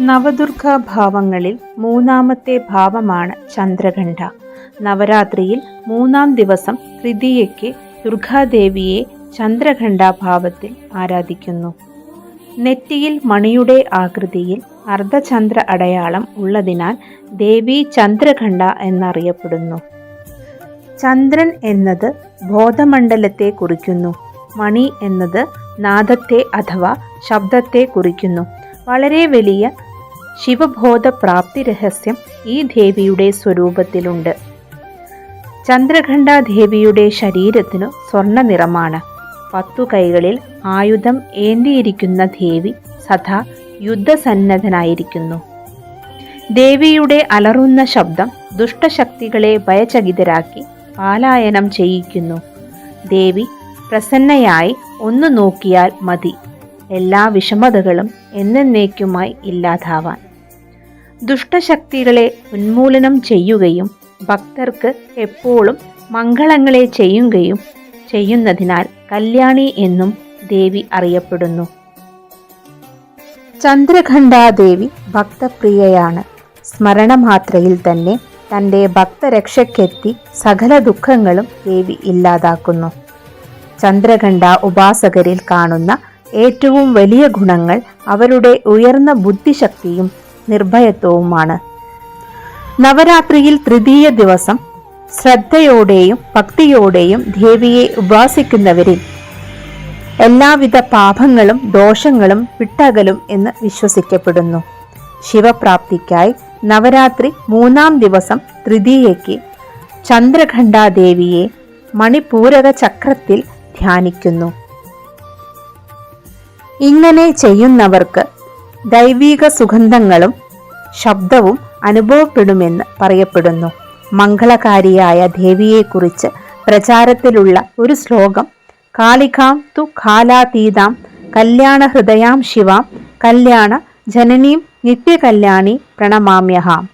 നവദുർഗ ഭാവങ്ങളിൽ മൂന്നാമത്തെ ഭാവമാണ് ചന്ദ്രഘണ്ഠ നവരാത്രിയിൽ മൂന്നാം ദിവസം തൃതീയയ്ക്ക് ദുർഗാദേവിയെ ചന്ദ്രഖണ്ഠ ഭാവത്തിൽ ആരാധിക്കുന്നു. നെറ്റിയിൽ മണിയുടെ ആകൃതിയിൽ അർദ്ധചന്ദ്ര അടയാളം ഉള്ളതിനാൽ ദേവി ചന്ദ്രഘണ്ഠ എന്നറിയപ്പെടുന്നു. ചന്ദ്രൻ എന്നത് ബോധമണ്ഡലത്തെ കുറിക്കുന്നു. മണി എന്നത് നാദത്തെ അഥവാ ശബ്ദത്തെ കുറിക്കുന്നു. വളരെ വലിയ ശിവബോധ പ്രാപ്തി രഹസ്യം ഈ ദേവിയുടെ സ്വരൂപത്തിലുണ്ട്. ചന്ദ്രഘണ്ഠ ദേവിയുടെ ശരീരത്തിനു സ്വർണ നിറമാണ് പത്തു കൈകളിൽ ആയുധം ഏന്തിയിരിക്കുന്ന ദേവി സദാ യുദ്ധസന്നദ്ധനായിരിക്കുന്നു. ദേവിയുടെ അലറുന്ന ശബ്ദം ദുഷ്ടശക്തികളെ ഭയചകിതരാക്കി പാലായനം ചെയ്യിക്കുന്നു. ദേവി പ്രസന്നയായി ഒന്ന് നോക്കിയാൽ മതി. എല്ലാ വിഷമതകളും എന്നേക്കുമായി ഇല്ലാതാവാൻ. ദുഷ്ടശക്തികളെ ഉന്മൂലനം ചെയ്യുകയും ഭക്തർക്ക് എപ്പോഴും മംഗളങ്ങളെ ചെയ്യുകയും ചെയ്യുന്നതിനാൽ കല്യാണി എന്നും ദേവി അറിയപ്പെടുന്നു. ചന്ദ്രഖണ്ഠാദേവി ഭക്തപ്രിയയാണ്. സ്മരണമാത്രയിൽ തന്നെ തന്റെ ഭക്തരക്ഷയ്ക്കെത്തി സകല ദുഃഖങ്ങളും ദേവി ഇല്ലാതാക്കുന്നു. ചന്ദ്രഖണ്ഠ ഉപാസകരിൽ കാണുന്ന ഏറ്റവും വലിയ ഗുണങ്ങൾ അവരുടെ ഉയർന്ന ബുദ്ധിശക്തിയും നിർഭയത്വവുമാണ്. നവരാത്രിയിൽ തൃതീയ ദിവസം ശ്രദ്ധയോടെയും ഭക്തിയോടെയും ദേവിയെ ഉപാസിക്കുന്നവരിൽ എല്ലാവിധ പാപങ്ങളും ദോഷങ്ങളും വിട്ടകലും എന്ന് വിശ്വസിക്കപ്പെടുന്നു. ശിവപ്രാപ്തിക്കായി നവരാത്രി മൂന്നാം ദിവസം തൃതീയയ്ക്ക് ചന്ദ്രഘണ്ഠാദേവിയെ മണിപൂരക ചക്രത്തിൽ ധ്യാനിക്കുന്നു. ഇങ്ങനെ ചെയ്യുന്നവർക്ക് ദൈവീക സുഗന്ധങ്ങളും ശബ്ദവും അനുഭവപ്പെടുമെന്ന് പറയപ്പെടുന്നു. മംഗളകാരിയായ ദേവിയെക്കുറിച്ച് പ്രചാരത്തിലുള്ള ഒരു ശ്ലോകം കാളികാം തു കാലാതീതാം കല്യാണ ഹൃദയാം ശിവാം കല്യാണ ജനനീം നിത്യകല്യാണി പ്രണമാമ്യഹാം.